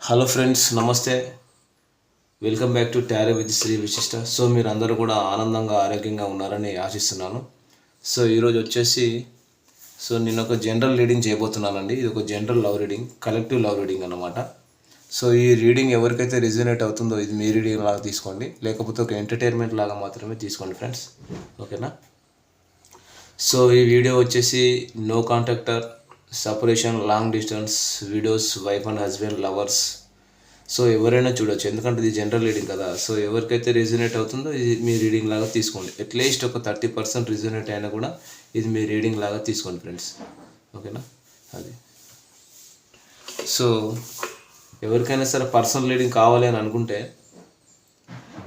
Hello friends నమస్తే. Welcome back to tarot with Shri Vishishta so మీరు అందరూ కూడా ఆనందంగా ఆరోగ్యంగా ఉన్నారని ఆశిస్తున్నాను. సో ఈరోజు వచ్చేసి సో నేను ఒక జనరల్ రీడింగ్ చేయబోతున్నానండి. ఇది ఒక general love reading collective love reading అనమాట సో ఈ రీడింగ్ ఎవరికైతే రిజనేట్ అవుతుందో ఇది మీ రీడింగ్ లాగా తీసుకోండి. లేకపోతే ఒక ఎంటర్టైన్మెంట్ లాగా మాత్రమే తీసుకోండి ఫ్రెండ్స్ ఓకేనా సో ఈ వీడియో వచ్చేసి no contact or separation long distance videos wife and husband lovers so ఎవరైనా చూడొచ్చు. ఎందుకంటే ఇది జనరల్ రీడింగ్ కదా. సో ఎవరికైతే రిజనేట్ అవుతుందో ఇది మీ రీడింగ్ లాగా తీసుకోండి. అట్లీస్ట్ ఒక థర్టీ పర్సెంట్ రిజనేట్ అయినా కూడా ఇది మీ రీడింగ్ లాగా తీసుకోండి ఫ్రెండ్స్ ఓకేనా? అది. సో ఎవరికైనా సరే పర్సనల్ రీడింగ్ కావాలి అని అనుకుంటే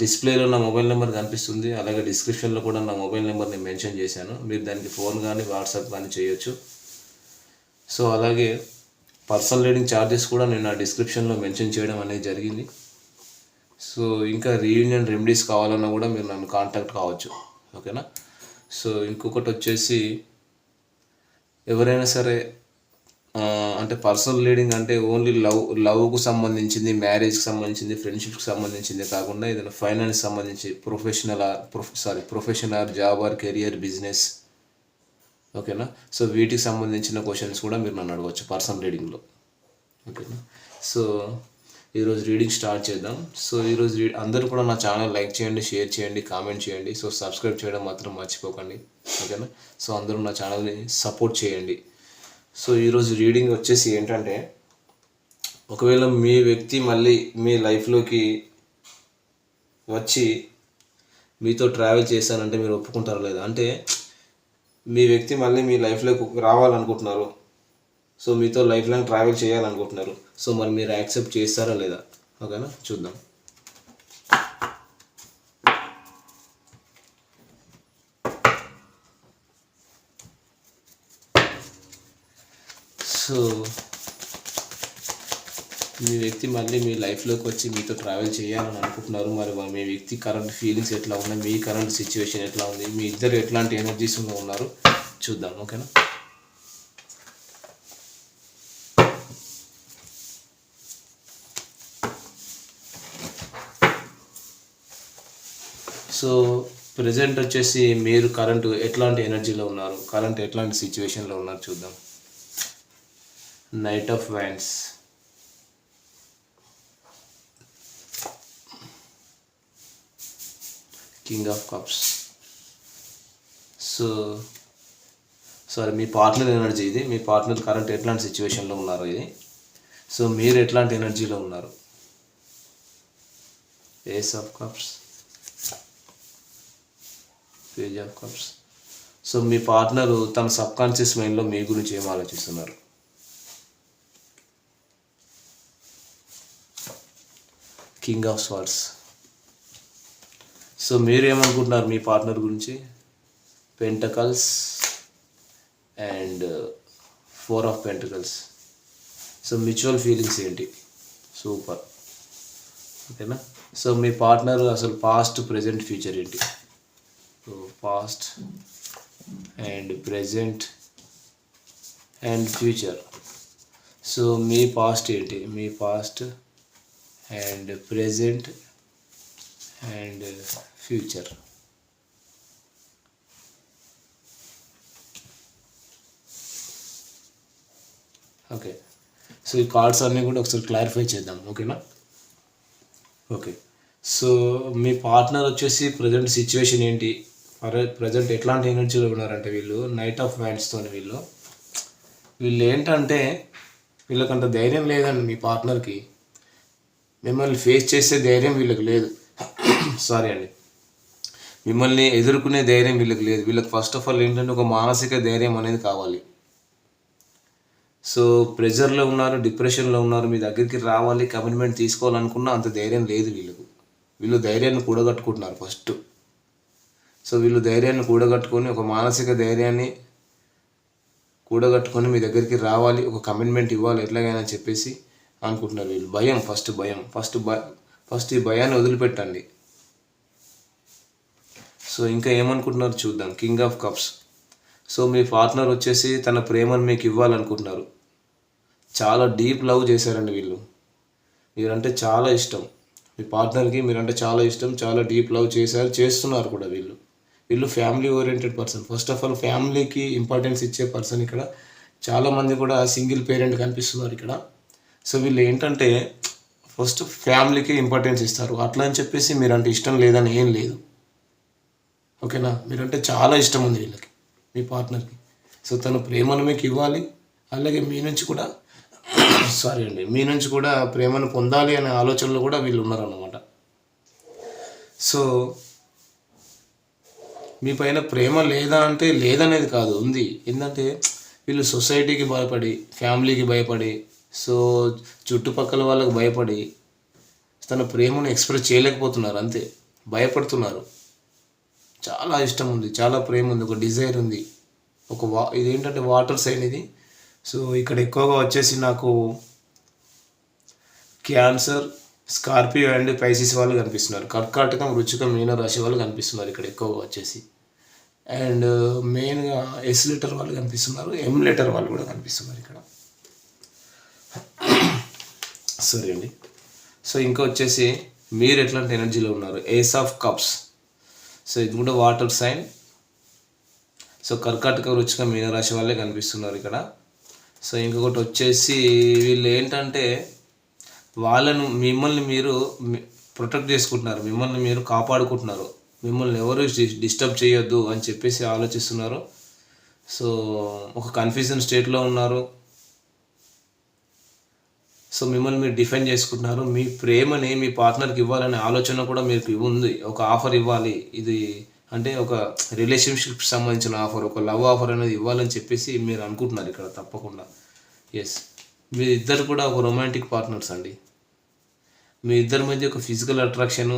డిస్ప్లేలో నా మొబైల్ నెంబర్ కనిపిస్తుంది. అలాగే డిస్క్రిప్షన్లో కూడా నా మొబైల్ నెంబర్ని మెన్షన్ చేశాను. మీరు దానికి ఫోన్ కానీ వాట్సాప్ కానీ చేయొచ్చు. సో అలాగే పర్సనల్ రీడింగ్ ఛార్జెస్ కూడా నేను నా డిస్క్రిప్షన్లో మెన్షన్ చేయడం అనేది జరిగింది. సో ఇంకా రీయూనియన్ రెమెడీస్ కావాలన్నా కూడా మీరు నన్ను కాంటాక్ట్ కావచ్చు. ఓకేనా? సో ఇంకొకటి వచ్చేసి ఎవరైనా సరే అంటే పర్సనల్ రీడింగ్ అంటే ఓన్లీ లవ్ లవ్కు సంబంధించింది మ్యారేజ్కి సంబంధించింది ఫ్రెండ్షిప్కి సంబంధించింది కాకుండా ఏదైనా ఫైనాన్స్ సంబంధించి professional prof sorry professional job or career business ఓకేనా? సో వీటికి సంబంధించిన క్వశ్చన్స్ కూడా మీరు నన్ను అడగవచ్చు పర్సనల్ రీడింగ్లో ఓకేనా? సో ఈరోజు రీడింగ్ స్టార్ట్ చేద్దాం. సో ఈరోజు రీ అందరూ కూడా నా ఛానల్ లైక్ చేయండి షేర్ చేయండి కామెంట్ చేయండి. సో సబ్స్క్రైబ్ చేయడం మాత్రం మర్చిపోకండి. ఓకేనా? సో అందరూ నా ఛానల్ని సపోర్ట్ చేయండి. సో ఈరోజు రీడింగ్ వచ్చేసి ఏంటంటే ఒకవేళ మీ వ్యక్తి మళ్ళీ మీ లైఫ్లోకి వచ్చి మీతో ట్రావెల్ చేశానంటే మీరు ఒప్పుకుంటారా లేదా. అంటే మీ వ్యక్తి మళ్ళీ మీ లైఫ్లోకి రావాలనుకుంటున్నారు. సో మీతో లైఫ్ లాంగ్ ట్రావెల్ చేయాలనుకుంటున్నారు. సో మరి మీరు యాక్సెప్ట్ చేస్తారా లేదా? ఓకేనా? చూద్దాం. సో మీ వ్యక్తి మళ్ళీ మీ లైఫ్లోకి వచ్చి మీతో ట్రావెల్ చేయాలని అనుకుంటున్నారు. మరి మీ వ్యక్తి కరెంట్ ఫీలింగ్స్ ఎట్లా ఉన్నాయి? మీ కరెంట్ సిచ్యువేషన్ ఎట్లా ఉంది? మీ ఇద్దరు ఎట్లాంటి ఎనర్జీస్లో ఉన్నారు? చూద్దాం ఓకేనా సో ప్రజెంట్ వచ్చేసి మీరు కరెంట్ ఎట్లాంటి ఎనర్జీలో ఉన్నారు? కరెంట్ ఎట్లాంటి సిచ్యువేషన్లో ఉన్నారు? చూద్దాం. Knight of wands king of cups so sorry me partner energy ఇది. మీ పార్ట్నర్ కరెంట్ ఎట్లాంటి సిచ్యువేషన్లో ఉన్నారు ఇది. సో మీరు ఎట్లాంటి ఎనర్జీలో ఉన్నారు? Ace of cups page of cups so me partner తన సబ్ కాన్షియస్ మైండ్లో మీ గురించి ఏం ఆలోచిస్తున్నారు? కింగ్ ఆఫ్ స్వార్డ్స్ సో మీరు ఏమనుకుంటున్నారు మీ పార్ట్నర్ గురించి? Pentacles and four of pentacles so mutual feelings ఏంటి? సూపర్ ఓకేనా? సో మీ పార్ట్నర్ అసలు పాస్ట్ ప్రజెంట్ ఫ్యూచర్ ఏంటి? So past and present and future so me past ఏంటి? మీ past and present and future okay. So ఈ cards అన్నీ కూడా ఒకసారి క్లారిఫై చేద్దాం. ఓకేనా? ఓకే. సో మీ పార్ట్నర్ వచ్చేసి ప్రజెంట్ సిచ్యువేషన్ ఏంటి? ప్రజెంట్ ఎట్లాంటి ఎనర్జీలో ఉన్నారంటే వీళ్ళు? నైట్ ఆఫ్ హ్యాండ్స్తో వీళ్ళు వీళ్ళు. ఏంటంటే వీళ్ళకంత ధైర్యం లేదండి మీ పార్ట్నర్కి. మిమ్మల్ని ఫేస్ చేసే ధైర్యం వీళ్ళకి లేదు. సారీ అండి. మిమ్మల్ని ఎదుర్కొనే ధైర్యం వీళ్ళకి లేదు. వీళ్ళకి ఫస్ట్ ఆఫ్ ఆల్ ఏంటంటే ఒక మానసిక ధైర్యం అనేది కావాలి. సో ప్రెషర్లో ఉన్నారు డిప్రెషన్లో ఉన్నారు మీ దగ్గరికి రావాలి కమిట్మెంట్ తీసుకోవాలనుకున్నా అంత ధైర్యం లేదు వీళ్ళకు. వీళ్ళు ధైర్యాన్ని కూడగట్టుకుంటున్నారు ఫస్ట్ సో వీళ్ళు ధైర్యాన్ని కూడగట్టుకొని ఒక మానసిక ధైర్యాన్ని కూడగట్టుకొని మీ దగ్గరికి రావాలి ఒక కమిట్మెంట్ ఇవ్వాలి ఎట్లాగైనా చెప్పేసి అనుకుంటున్నారు వీళ్ళు. భయం ఫస్ట్ భయం. ఫస్ట్ భ ఫస్ట్ ఈ భయాన్ని వదిలిపెట్టండి. సో ఇంకా ఏమనుకుంటున్నారు చూద్దాం. కింగ్ ఆఫ్ కప్స్ సో మీ పార్ట్నర్ వచ్చేసి తన ప్రేమను మీకు ఇవ్వాలనుకుంటున్నారు. చాలా డీప్ లవ్ చేశారండి వీళ్ళు. మీరంటే చాలా ఇష్టం. మీ పార్ట్నర్కి మీరంటే చాలా ఇష్టం చాలా డీప్ లవ్ చేశారు చేస్తున్నారు కూడా వీళ్ళు. వీళ్ళు family oriented person first of all ఫ్యామిలీకి ఇంపార్టెన్స్ ఇచ్చే పర్సన్ ఇక్కడ. చాలామంది కూడా సింగిల్ పేరెంట్ కనిపిస్తున్నారు ఇక్కడ. సో వీళ్ళు ఏంటంటే ఫస్ట్ ఫ్యామిలీకి ఇంపార్టెన్స్ ఇస్తారు. అట్లా అని చెప్పేసి మీరంటే ఇష్టం లేదని ఏం లేదు. ఓకేనా? మీరంటే చాలా ఇష్టం ఉంది వీళ్ళకి మీ పార్ట్నర్కి. సో తన ప్రేమను మీకు ఇవ్వాలి అలాగే మీ నుంచి కూడా సారీ అండి మీ నుంచి కూడా ప్రేమను పొందాలి అనే ఆలోచనలో కూడా వీళ్ళు ఉన్నారన్నమాట. సో మీ పైన ప్రేమ లేదా అంటే లేదనేది కాదు ఉంది. ఏంటంటే వీళ్ళు సొసైటీకి భయపడి ఫ్యామిలీకి భయపడి సో చుట్టుపక్కల వాళ్ళకి భయపడి తన ప్రేమను ఎక్స్ప్రెస్ చేయలేకపోతున్నారు అంతే. భయపడుతున్నారు. చాలా ఇష్టం ఉంది చాలా ప్రేమ ఉంది ఒక డిజైర్ ఉంది. ఒక వా ఇది ఏంటంటే వాటర్ సైన్ ఇది. సో ఇక్కడ ఎక్కువగా వచ్చేసి నాకు క్యాన్సర్ స్కార్పియో అండ్ పైసిస్ వాళ్ళు కనిపిస్తున్నారు. కర్కాటకం రుచికం మీన రాశి వాళ్ళు కనిపిస్తున్నారు ఇక్కడ ఎక్కువగా వచ్చేసి. అండ్ మెయిన్గా ఎస్ లెటర్ వాళ్ళు కనిపిస్తున్నారు ఎం లెటర్ వాళ్ళు కూడా కనిపిస్తున్నారు ఇక్కడ. సరే అండి. సో ఇంకా వచ్చేసి మీరు ఎట్లాంటి ఎనర్జీలో ఉన్నారు? ఏస్ ఆఫ్ కప్స్ సో ఇది కూడా వాటర్ సైన్ సో కర్కాటక రుచిగా మీనరాశి వాళ్ళే కనిపిస్తున్నారు ఇక్కడ. సో ఇంకొకటి వచ్చేసి వీళ్ళు ఏంటంటే వాళ్ళను మిమ్మల్ని మీరు ప్రొటెక్ట్ చేసుకుంటున్నారు. మిమ్మల్ని మీరు కాపాడుకుంటున్నారు. మిమ్మల్ని ఎవరు డిస్టర్బ్ చేయొద్దు అని చెప్పేసి ఆలోచిస్తున్నారు. సో ఒక కన్ఫ్యూజన్ స్టేట్లో ఉన్నారు. సో మిమ్మల్ని మీరు డిఫెండ్ చేసుకుంటున్నారు. మీ ప్రేమని మీ పార్ట్నర్కి ఇవ్వాలనే ఆలోచన కూడా మీకు ఉంది. ఒక ఆఫర్ ఇవ్వాలి. ఇది అంటే ఒక రిలేషన్షిప్ సంబంధించిన ఆఫర్ ఒక లవ్ ఆఫర్ అనేది ఇవ్వాలని చెప్పేసి మీరు అనుకుంటున్నారు ఇక్కడ తప్పకుండా. ఎస్ మీ ఇద్దరు కూడా ఒక రొమాంటిక్ పార్ట్నర్స్ అండి. మీ ఇద్దరి మధ్య ఒక ఫిజికల్ అట్రాక్షన్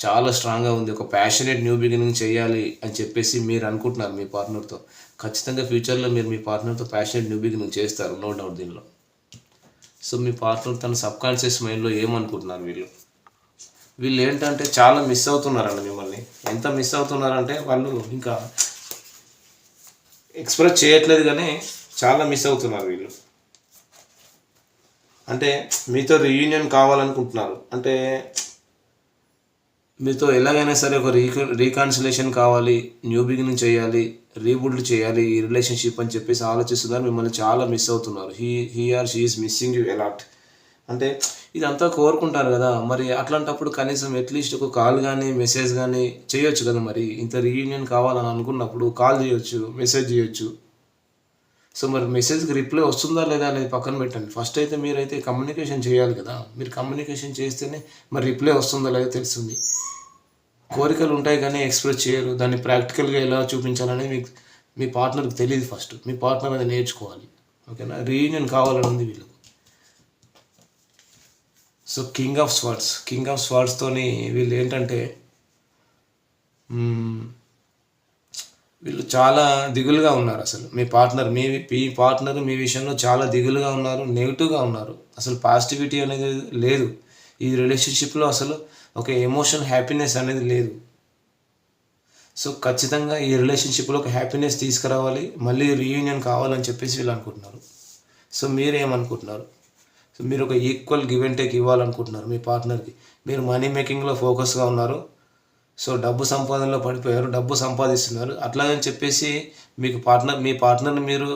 చాలా స్ట్రాంగ్గా ఉంది. ఒక ప్యాషనేట్ న్యూ బిగినింగ్ చేయాలి అని చెప్పేసి మీరు అనుకుంటున్నారు మీ పార్ట్నర్తో ఖచ్చితంగా ఫ్యూచర్లో మీరు మీ పార్ట్నర్తో ప్యాషనేట్ న్యూ బిగినింగ్ చేస్తారు. నో డౌట్ దీనిలో. సో మీ పార్ట్నర్ తన సబ్ కాన్షియస్ మైండ్లో ఏమనుకుంటున్నారు వీళ్ళు? వీళ్ళు ఏంటంటే చాలా మిస్ అవుతున్నారండి మిమ్మల్ని. ఎంత మిస్ అవుతున్నారంటే వాళ్ళు ఇంకా ఎక్స్ప్రెస్ చేయట్లేదు కానీ చాలా మిస్ అవుతున్నారు వీళ్ళు. అంటే మీతో రీయూనియన్ కావాలనుకుంటున్నారు. అంటే మీతో ఎలాగైనా సరే ఒక రీక రీకాన్సిలేషన్ కావాలి న్యూ బిగినింగ్ చేయాలి రీబుల్డ్ చేయాలి ఈ రిలేషన్షిప్ అని చెప్పేసి ఆలోచిస్తున్నారు. మిమ్మల్ని చాలా మిస్ అవుతున్నారు. He he or she's missing you a lot అంటే ఇదంతా కోరుకుంటారు కదా. మరి అట్లాంటప్పుడు కనీసం అట్లీస్ట్ ఒక కాల్ కానీ మెసేజ్ కానీ చేయొచ్చు కదా మరి. ఇంత రీయూనియన్ కావాలని అనుకున్నప్పుడు కాల్ చేయొచ్చు మెసేజ్ చేయొచ్చు. సో మరి మెసేజ్కి రిప్లై వస్తుందా లేదా అనేది పక్కన పెట్టండి. ఫస్ట్ అయితే మీరైతే కమ్యూనికేషన్ చేయాలి కదా. మీరు కమ్యూనికేషన్ చేస్తేనే మరి రిప్లై వస్తుందా లేదా తెలుస్తుంది. కోరికలు ఉంటాయి కానీ ఎక్స్ప్రెస్ చేయరు. దాన్ని ప్రాక్టికల్గా ఎలా చూపించాలని మీకు మీ పార్ట్నర్కి తెలియదు ఫస్ట్ మీ పార్ట్నర్ అది నేర్చుకోవాలి. ఓకేనా రీయూనియన్ కావాలని ఉంది వీళ్ళకు. So king of swords king of స్వార్డ్స్తోని వీళ్ళు ఏంటంటే వీళ్ళు చాలా దిగులుగా ఉన్నారు అసలు. మీ పార్ట్నర్ మీ మీ పార్ట్నర్ మీ విషయంలో చాలా దిగులుగా ఉన్నారు నెగిటివ్గా ఉన్నారు. అసలు పాజిటివిటీ అనేది లేదు. ఈ రిలేషన్షిప్లో అసలు ఒక ఎమోషన్ హ్యాపీనెస్ అనేది లేదు. సో ఖచ్చితంగా ఈ రిలేషన్షిప్లో ఒక హ్యాపీనెస్ తీసుకురావాలి మళ్ళీ రీయూనియన్ కావాలని చెప్పేసి వీళ్ళు అనుకుంటున్నారు. సో మీరేమనుకుంటున్నారు? సో మీరు ఒక ఈక్వల్ గివ్ అండ్ టేక్ ఇవ్వాలనుకుంటున్నారు మీ పార్ట్నర్కి. మీరు మనీ మేకింగ్లో ఫోకస్గా ఉన్నారు సో డబ్బు సంపాదనలో పడిపోయారు డబ్బు సంపాదిస్తున్నారు. అట్లాగని చెప్పేసి మీకు పార్ట్నర్ మీ పార్ట్నర్ని మీరు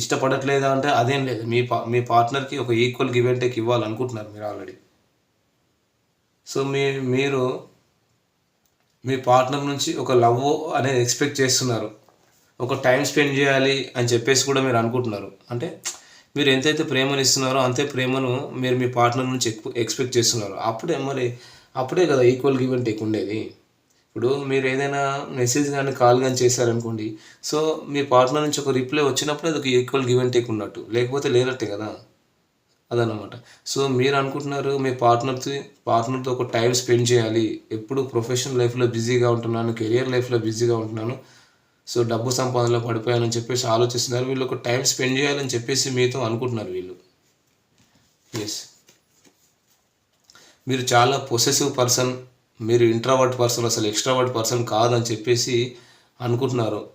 ఇష్టపడట్లేదా అంటే అదేం లేదు. మీ పా మీ పార్ట్నర్కి ఒక ఈక్వల్ గివ్ అండ్ టేక్ ఇవ్వాలనుకుంటున్నారు మీరు ఆల్రెడీ. సో మీ మీరు మీ పార్ట్నర్ నుంచి ఒక లవ్ అనేది ఎక్స్పెక్ట్ చేస్తున్నారు. ఒక టైం స్పెండ్ చేయాలి అని చెప్పేసి కూడా మీరు అనుకుంటున్నారు. అంటే మీరు ఎంతైతే ప్రేమను ఇస్తున్నారో అంతే ప్రేమను మీరు మీ పార్ట్నర్ నుంచి ఎక్స్పెక్ట్ చేస్తున్నారు. అప్పుడే మరి అప్పుడే కదా ఈక్వల్ గివ్ అండ్ టేక్ ఉండేది. ఇప్పుడు మీరు ఏదైనా మెసేజ్ కానీ కాల్ కానీ చేశారనుకోండి సో మీ పార్ట్నర్ నుంచి ఒక రిప్లై వచ్చినప్పుడు అది ఒక ఈక్వల్ గివ్ అండ్ టేక్ ఉన్నట్టు లేకపోతే లేనట్టే కదా. అదనమాట సో మీరు అనుకుంటున్నారు మీ పార్ట్నర్తో పార్ట్నర్తో ఒక టైం స్పెండ్ చేయాలి. ఎప్పుడు ప్రొఫెషనల్ లైఫ్లో బిజీగా ఉంటున్నాను కెరియర్ లైఫ్లో బిజీగా ఉంటున్నాను సో డబ్బు సంపాదనలో పడిపోయానని చెప్పేసి ఆలోచిస్తున్నారు. వీళ్ళు ఒక టైం స్పెండ్ చేయాలని చెప్పేసి మీతో అనుకుంటున్నారు వీళ్ళు. ఎస్ మీరు చాలా పొసెసివ్ పర్సన్ మీరు ఇంట్రావర్ట్ పర్సన్ అసలు ఎక్స్ట్రావర్ట్ పర్సన్ కాదని చెప్పేసి అనుకుంటున్నారు.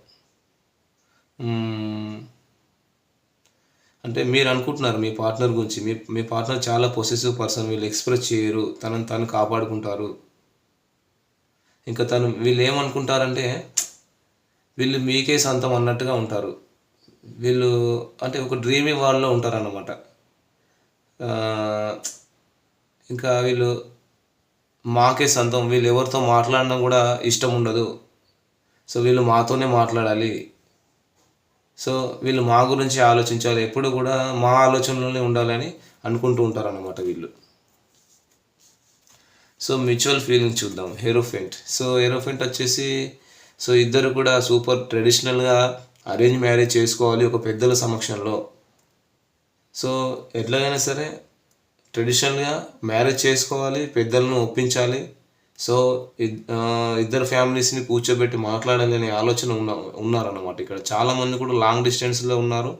అంటే మీరు అనుకుంటున్నారు మీ పార్ట్నర్ గురించి. మీ మీ పార్ట్నర్ చాలా పొసెసివ్ పర్సన్ వీళ్ళు ఎక్స్ప్రెస్ చేయరు తనను తను కాపాడుకుంటారు. ఇంకా తను వీళ్ళు ఏమనుకుంటారంటే వీళ్ళు మీకే సొంతం అన్నట్టుగా ఉంటారు. వీళ్ళు అంటే ఒక డ్రీమీ వాళ్ళలో ఉంటారన్నమాట. ఇంకా వీళ్ళు మాకే సొంతం. వీళ్ళు ఎవరితో మాట్లాడడం కూడా ఇష్టం ఉండదు. సో వీళ్ళు మాతోనే మాట్లాడాలి. సో వీళ్ళు మా గురించి ఆలోచించాలి. ఎప్పుడు కూడా మా ఆలోచనలోనే ఉండాలని అనుకుంటూ ఉంటారు అన్నమాట వీళ్ళు. సో మ్యూచువల్ ఫీలింగ్ చూద్దాం. హెరోఫెంట్. సో హెరోఫెంట్ వచ్చేసి సో ఇద్దరు కూడా సూపర్ ట్రెడిషనల్గా అరేంజ్ మ్యారేజ్ చేసుకోవాలి ఒక పెద్దల సమక్షంలో. సో ఎట్లాగైనా సరే ట్రెడిషనల్గా మ్యారేజ్ చేసుకోవాలి పెద్దలను ఒప్పించాలి. సో ఇద్దరు ఫ్యామిలీస్ని కూర్చోబెట్టి మాట్లాడాలి అనే ఆలోచన ఉన్న ఉన్నారన్నమాట ఇక్కడ. చాలామంది కూడా లాంగ్ డిస్టెన్స్లో ఉన్నారు.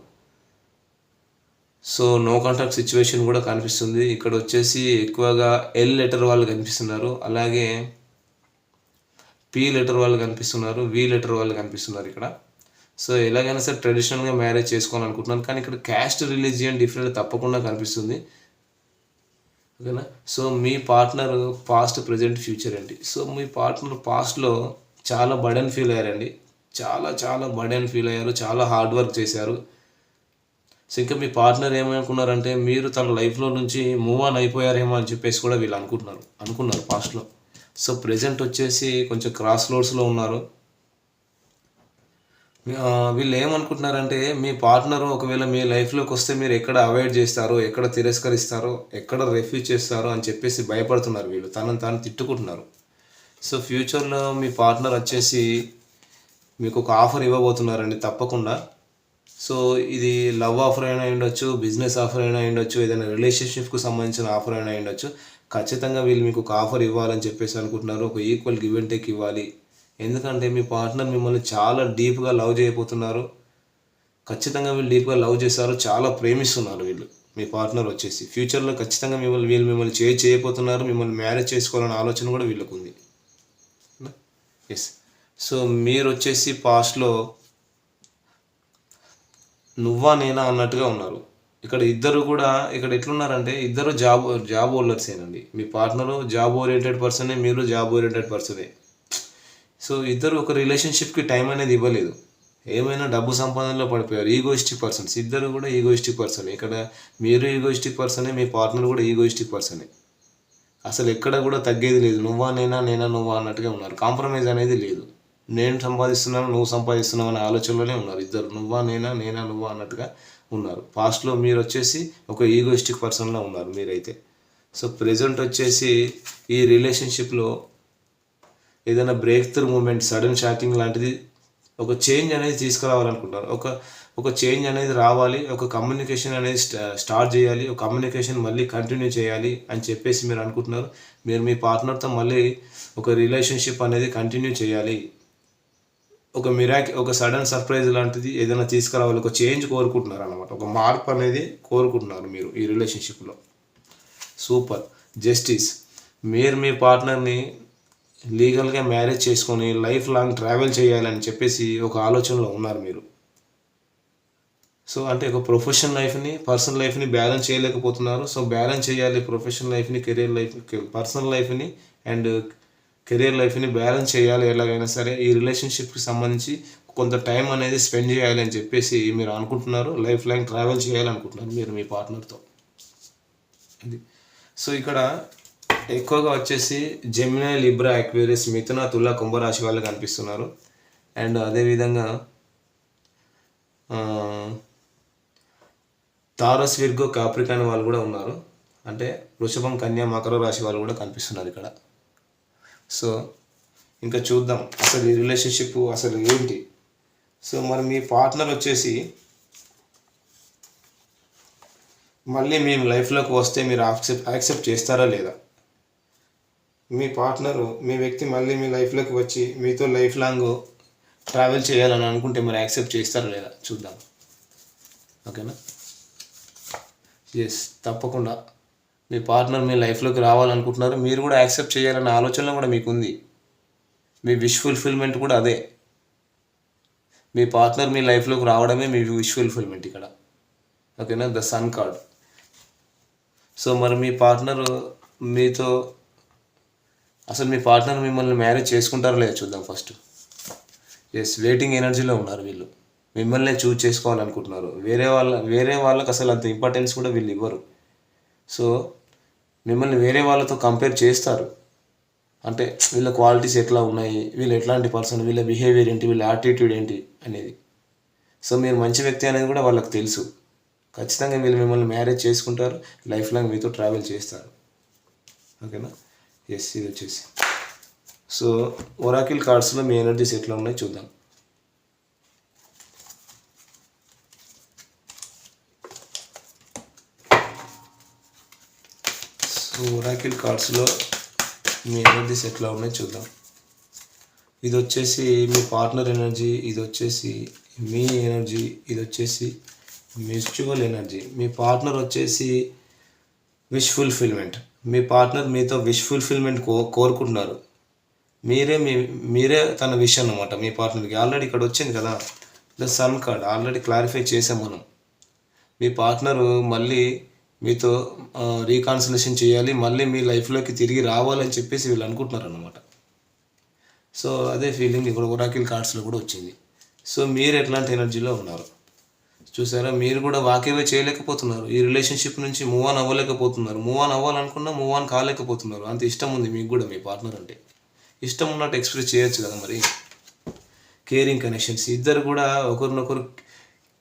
సో నో కాంటాక్ట్ సిచ్యువేషన్ కూడా కనిపిస్తుంది. ఇక్కడ వచ్చేసి ఎక్కువగా ఎల్ లెటర్ వాళ్ళు కనిపిస్తున్నారు. అలాగే పి లెటర్ వాళ్ళు కనిపిస్తున్నారు వి లెటర్ వాళ్ళు కనిపిస్తున్నారు ఇక్కడ. సో ఎలాగైనా సరే ట్రెడిషనల్గా మ్యారేజ్ చేసుకోవాలనుకుంటున్నాను. కానీ ఇక్కడ క్యాస్ట్ రిలీజియన్ డిఫరెంట్ తప్పకుండా కనిపిస్తుంది. ఓకేనా? సో మీ పార్ట్నర్ పాస్ట్ ప్రజెంట్ ఫ్యూచర్ అండి సో మీ పార్ట్నర్ పాస్ట్లో చాలా బర్డెన్ ఫీల్ అయ్యారండి. చాలా చాలా బర్డెన్ ఫీల్ అయ్యారు. చాలా హార్డ్ వర్క్ చేశారు. సో ఇంకా మీ పార్ట్నర్ ఏమనుకున్నారంటే మీరు తన లైఫ్లో నుంచి మూవ్ ఆన్ అయిపోయారేమో అని చెప్పేసి కూడా వీళ్ళు అనుకుంటున్నారు. అనుకున్నారు పాస్ట్లో. సో ప్రజెంట్ వచ్చేసి కొంచెం క్రాస్ రోడ్స్లో ఉన్నారు. వీళ్ళు ఏమనుకుంటున్నారంటే మీ పార్ట్నర్ ఒకవేళ మీ లైఫ్లోకి వస్తే మీరు ఎక్కడ అవాయిడ్ చేస్తారో ఎక్కడ తిరస్కరిస్తారో ఎక్కడ రెఫ్యూజ్ చేస్తారో అని చెప్పేసి భయపడుతున్నారు వీళ్ళు. తనను తాను తిట్టుకుంటున్నారు. సో ఫ్యూచర్లో మీ పార్ట్నర్ వచ్చేసి మీకు ఒక ఆఫర్ ఇవ్వబోతున్నారండి తప్పకుండా. సో ఇది లవ్ ఆఫర్ అయినా ఉండొచ్చు బిజినెస్ ఆఫర్ అయినా ఉండొచ్చు ఏదైనా రిలేషన్షిప్కు సంబంధించిన ఆఫర్ అయినా ఉండొచ్చు ఖచ్చితంగా వీళ్ళు మీకు ఒక ఆఫర్ ఇవ్వాలని చెప్పేసి అనుకుంటున్నారు. ఒక ఈక్వల్ గివ్ అండ్ టేక్ ఇవ్వాలి. ఎందుకంటే మీ పార్ట్నర్ మిమ్మల్ని చాలా డీప్గా లవ్ చేయబోతున్నారు. ఖచ్చితంగా వీళ్ళు డీప్గా లవ్ చేశారు చాలా ప్రేమిస్తున్నారు వీళ్ళు. మీ పార్ట్నర్ వచ్చేసి ఫ్యూచర్లో ఖచ్చితంగా మిమ్మల్ని వీళ్ళు మిమ్మల్ని చేయి చేయబోతున్నారు మిమ్మల్ని మ్యారేజ్ చేసుకోవాలనే ఆలోచన కూడా వీళ్ళకు ఉంది. ఎస్ సో మీరు వచ్చేసి పాస్ట్లో నువ్వా నేనా అన్నట్టుగా ఉన్నారు. ఇక్కడ ఇద్దరు కూడా ఇక్కడ ఎట్లున్నారంటే ఇద్దరు జాబ్ జాబ్ హోల్డర్సేనండి. మీ పార్ట్నరు జాబ్ ఓరియంటెడ్ పర్సనే మీరు జాబ్ ఓరియంటెడ్ పర్సనే. సో ఇద్దరు ఒక రిలేషన్షిప్కి టైం అనేది ఇవ్వలేదు. ఏమైనా డబ్బు సంపాదనలో పడిపోయారు ఈగోయిస్టిక్ పర్సన్స్ ఇద్దరు కూడా ఈగోయిస్టిక్ పర్సన్ ఇక్కడ మీరు ఈగోయిస్టిక్ పర్సనే మీ పార్ట్నర్ కూడా ఈగోయిస్టిక్ పర్సనే అసలు ఎక్కడ కూడా తగ్గేది లేదు. నువ్వా నేనా నేనా నువ్వా అన్నట్టుగా ఉన్నారు. కాంప్రమైజ్ అనేది లేదు. నేను సంపాదిస్తున్నాను నువ్వు సంపాదిస్తున్నావు అనే ఆలోచనలోనే ఉన్నారు. ఇద్దరు నువ్వా నేనా నేనా నువ్వా అన్నట్టుగా ఉన్నారు. పాస్ట్లో మీరు వచ్చేసి ఒక ఈగోయిస్టిక్ పర్సన్లో ఉన్నారు మీరైతే. సో ప్రజెంట్ వచ్చేసి ఈ రిలేషన్షిప్లో ఏదైనా breakthrough moment sudden shocking లాంటిది ఒక చేంజ్ అనేది తీసుకురావాలనుకుంటారు. ఒక ఒక చేంజ్ అనేది రావాలి ఒక కమ్యూనికేషన్ అనేది స్టార్ట్ చేయాలి ఒక కమ్యూనికేషన్ మళ్ళీ కంటిన్యూ చేయాలి అని చెప్పేసి మీరు అనుకుంటున్నారు. మీరు మీ పార్ట్నర్తో మళ్ళీ ఒక రిలేషన్షిప్ అనేది కంటిన్యూ చేయాలి. ఒక మిరాక్ ఒక సడన్ సర్ప్రైజ్ లాంటిది ఏదైనా తీసుకురావాలి ఒక చేంజ్ కోరుకుంటున్నారు అనమాట ఒక మార్పు అనేది కోరుకుంటున్నారు మీరు ఈ రిలేషన్షిప్లో సూపర్. జస్టిస్ మీరు మీ పార్ట్నర్ని లీగల్గా మ్యారేజ్ చేసుకొని లైఫ్ లాంగ్ ట్రావెల్ చేయాలని చెప్పేసి ఒక ఆలోచనలో ఉన్నారు మీరు. సో అంటే ఒక ప్రొఫెషనల్ లైఫ్ని పర్సనల్ లైఫ్ని బ్యాలెన్స్ చేయలేకపోతున్నారు. సో బ్యాలెన్స్ చేయాలి ప్రొఫెషనల్ లైఫ్ని కెరీర్ లైఫ్ పర్సనల్ లైఫ్ని అండ్ కెరీర్ లైఫ్ని బ్యాలెన్స్ చేయాలి ఎలాగైనా సరే. ఈ రిలేషన్షిప్కి సంబంధించి కొంత టైం అనేది స్పెండ్ చేయాలి అని చెప్పేసి మీరు అనుకుంటున్నారు. లైఫ్ లాంగ్ ట్రావెల్ చేయాలనుకుంటున్నారు మీరు మీ పార్ట్నర్తో అది. సో ఇక్కడ ఎక్కువగా వచ్చేసి జెమినా లిబ్రా అక్వేరియస్ మిథున తుల కుంభరాశి వాళ్ళు కనిపిస్తున్నారు. అండ్ అదేవిధంగా తారస్ విర్గో కాప్రికాన్ వాళ్ళు కూడా ఉన్నారు. అంటే వృషభం కన్యా మకర రాశి వాళ్ళు కూడా కనిపిస్తున్నారు ఇక్కడ. సో ఇంకా చూద్దాం అసలు ఈ రిలేషన్షిప్ అసలు ఏంటి? సో మరి మీ పార్ట్నర్ వచ్చేసి మళ్ళీ మేము లైఫ్లోకి వస్తే మీరు యాక్సెప్ట్ యాక్సెప్ట్ చేస్తారా లేదా? మీ పార్ట్నరు మీ వ్యక్తి మళ్ళీ మీ లైఫ్లోకి వచ్చి మీతో లైఫ్ లాంగ్ ట్రావెల్ చేయాలని అనుకుంటే మరి యాక్సెప్ట్ చేస్తారా లేదా చూద్దాం. ఓకేనా? ఎస్ తప్పకుండా. మీ పార్ట్నర్ మీ లైఫ్లోకి రావాలనుకుంటున్నారు మీరు కూడా యాక్సెప్ట్ చేయాలన్న ఆలోచన కూడా మీకు ఉంది మీ విష్ ఫుల్ఫిల్మెంట్ కూడా అదే. మీ పార్ట్నర్ మీ లైఫ్లోకి రావడమే మీ విష్ ఫుల్ఫిల్మెంట్ ఇక్కడ. ఓకేనా? The sun card. సో మరి మీ పార్ట్నర్ మీతో అసలు మీ పార్ట్నర్ మిమ్మల్ని మ్యారేజ్ చేసుకుంటారో లేదో చూద్దాం ఫస్ట్. ఎస్ వెయిటింగ్ ఎనర్జీలో ఉన్నారు వీళ్ళు. మిమ్మల్నే చూజ్ చేసుకోవాలనుకుంటున్నారు. వేరే వాళ్ళ వేరే వాళ్ళకి అసలు అంత ఇంపార్టెన్స్ కూడా వీళ్ళు ఇవ్వరు. సో మిమ్మల్ని వేరే వాళ్ళతో కంపేర్ చేస్తారు. అంటే వీళ్ళ క్వాలిటీస్ ఎట్లా ఉన్నాయి? వీళ్ళు ఎట్లాంటి పర్సన్ వీళ్ళ బిహేవియర్ ఏంటి? వీళ్ళ యాటిట్యూడ్ ఏంటి? అనేది. సో మీరు మంచి వ్యక్తి అనేది కూడా వాళ్ళకి తెలుసు. ఖచ్చితంగా వీళ్ళు మిమ్మల్ని మ్యారేజ్ చేసుకుంటారు. లైఫ్ లాంగ్ మీతో ట్రావెల్ చేస్తారు. ఓకేనా ఎస్ ఇది వచ్చేసి. సో ఒరాకిల్ కార్డ్స్లో మీ ఎనర్జీస్ ఎట్లా ఉన్నాయో చూద్దాం. సో ఒరాకిల్ కార్డ్స్లో మీ ఎనర్జీస్ ఎట్లా ఉన్నాయో చూద్దాం. ఇది వచ్చేసి మీ పార్ట్నర్ ఎనర్జీ ఇది వచ్చేసి మీ ఎనర్జీ ఇది వచ్చేసి మ్యూచువల్ ఎనర్జీ మీ పార్ట్నర్ వచ్చేసి విష్ ఫుల్ఫిల్మెంట్ మీ పార్ట్నర్ మీతో విష్ ఫుల్ఫిల్మెంట్ కో కోరుకుంటున్నారు. మీరే మీ మీరే తన విష్ అనమాట మీ పార్ట్నర్కి. ఆల్రెడీ ఇక్కడ వచ్చింది కదా. The sun card already clarify చేసాం మనం. మీ పార్ట్నర్ మళ్ళీ మీతో రీకాన్సిలేషన్ చేయాలి మళ్ళీ మీ లైఫ్లోకి తిరిగి రావాలని చెప్పేసి వీళ్ళు అనుకుంటున్నారు అనమాట సో అదే ఫీలింగ్ ఇక్కడ ఒరాకిల్ కార్డ్స్లో కూడా వచ్చింది. సో మీరు ఎట్లాంటి ఎనర్జీలో ఉన్నారు? చూసారా? మీరు కూడా వాకేవే చేయలేకపోతున్నారు. ఈ రిలేషన్షిప్ నుంచి మూవ్ ఆన్ అవ్వలేకపోతున్నారు. మూవ్ ఆన్ అవ్వాలనుకున్నా మూవ్ ఆన్ కాలేకపోతున్నారు. అంత ఇష్టం ఉంది మీకు కూడా మీ పార్ట్నర్ అంటే. ఇష్టం ఉన్నట్టు ఎక్స్ప్రెస్ చేయొచ్చు కదా మరి? Caring connections. ఇద్దరు కూడా ఒకరినొకరు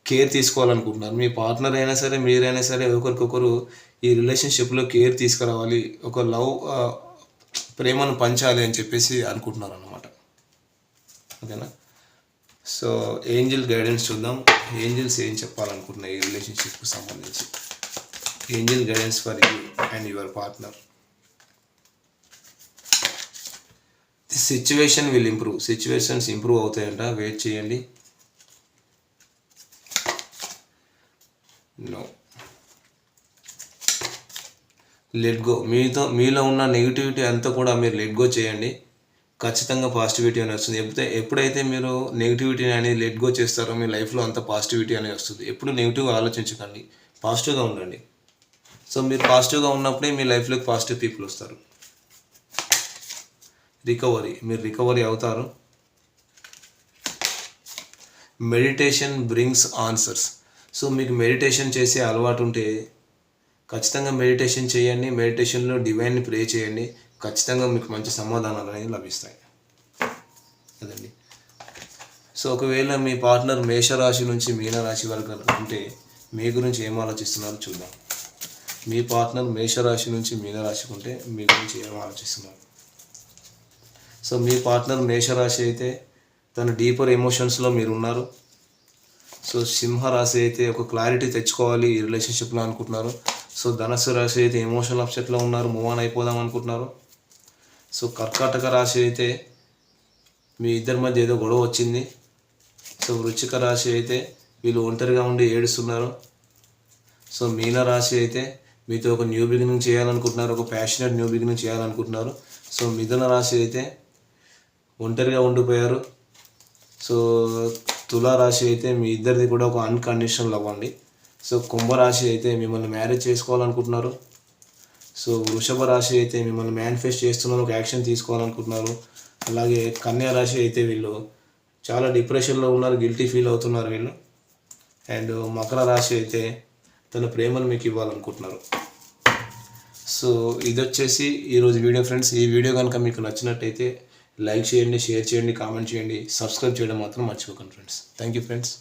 కేర్ తీసుకోవాలనుకుంటున్నారు. మీ పార్ట్నర్ అయినా సరే మీరైనా సరే ఒకరికొకరు ఈ రిలేషన్షిప్లో కేర్ తీసుకురావాలి. ఒక లవ్ ప్రేమను పంచాలి అని చెప్పేసి అనుకుంటున్నారు అన్నమాట ఓకేనా? సో ఏంజిల్ గైడెన్స్ చూద్దాం. ఏంజిల్స్ ఏం చెప్పాలనుకుంటున్నాయి ఈ రిలేషన్షిప్కి సంబంధించి? Angel guidance for you and your partner. The situation will improve. Situations improve అవుతాయంట. Wait చేయండి. నో. Let go. మీతో మీలో ఉన్న నెగిటివిటీ అంతా కూడా మీరు లెట్ గో చేయండి. ఖచ్చితంగా పాజిటివిటీ అనేది వస్తుంది. ఎప్పుడైతే ఎప్పుడైతే మీరు నెగిటివిటీ అనేది లెట్ గో చేస్తారో మీ లైఫ్లో అంత పాజిటివిటీ అనేది వస్తుంది. ఎప్పుడు నెగిటివ్గా ఆలోచించకండి. పాజిటివ్గా ఉండండి. సో మీరు పాజిటివ్గా ఉన్నప్పుడే మీ లైఫ్లోకి పాజిటివ్ పీపుల్ వస్తారు. రికవరీ మీరు రికవరీ అవుతారు. మెడిటేషన్ బ్రింగ్స్ ఆన్సర్స్ సో మీకు మెడిటేషన్ చేసే అలవాటు ఉంటే ఖచ్చితంగా మెడిటేషన్ చేయండి. మెడిటేషన్లో డివైన్ని ప్రే చేయండి. ఖచ్చితంగా మీకు మంచి సమాధానాలు అనేవి లభిస్తాయి. అదండి సో ఒకవేళ మీ పార్ట్నర్ మేషరాశి నుంచి మీనరాశి వరకు ఉంటే మీ గురించి ఏం ఆలోచిస్తున్నారో చూద్దాం. మీ పార్ట్నర్ మేషరాశి నుంచి మీనరాశికి ఉంటే మీ గురించి ఏం ఆలోచిస్తున్నారు? సో మీ పార్ట్నర్ మేషరాశి అయితే తన డీపర్ ఎమోషన్స్లో మీరు ఉన్నారు సో సింహ రాశి అయితే ఒక క్లారిటీ తెచ్చుకోవాలి ఈ రిలేషన్షిప్లో అనుకుంటున్నారు. సో ధనస్సు రాశి అయితే ఎమోషనల్ అప్సెట్లో ఉన్నారు మూవ్ ఆన్ అయిపోదాం అనుకుంటున్నారు. సో కర్కాటక రాశి అయితే మీ ఇద్దరి మధ్య ఏదో గొడవ వచ్చింది. సో వృచ్చిక రాశి అయితే వీళ్ళు ఒంటరిగా ఉండి ఏడుస్తున్నారు. సో మీన రాశి అయితే మీతో ఒక న్యూ బిగినింగ్ చేయాలనుకుంటున్నారు ఒక ప్యాషనెట్ న్యూ బిగినింగ్ చేయాలనుకుంటున్నారు. సో మిథున రాశి అయితే ఒంటరిగా ఉండిపోయారు. సో తులారాశి అయితే మీ ఇద్దరిది కూడా ఒక అన్కండిషనల్ అవ్వండి సో కుంభరాశి అయితే మిమ్మల్ని మ్యారేజ్ చేసుకోవాలనుకుంటున్నారు. సో వృషభ రాశి అయితే మిమ్మల్ని మేనిఫెస్ట్ చేస్తున్నారు ఒక యాక్షన్ తీసుకోవాలనుకుంటున్నారు. అలాగే కన్యా రాశి అయితే వీళ్ళు చాలా డిప్రెషన్లో ఉన్నారు గిల్టీ ఫీల్ అవుతున్నారు వీళ్ళు. అండ్ మకర రాశి అయితే తన ప్రేమను మీకు ఇవ్వాలనుకుంటున్నారు. సో ఇది వచ్చేసి ఈరోజు వీడియో ఫ్రెండ్స్. ఈ వీడియో కనుక మీకు నచ్చినట్టయితే లైక్ చేయండి షేర్ చేయండి కామెంట్ చేయండి సబ్స్క్రైబ్ చేయడం మాత్రం మర్చిపోకండి ఫ్రెండ్స్. Thank you friends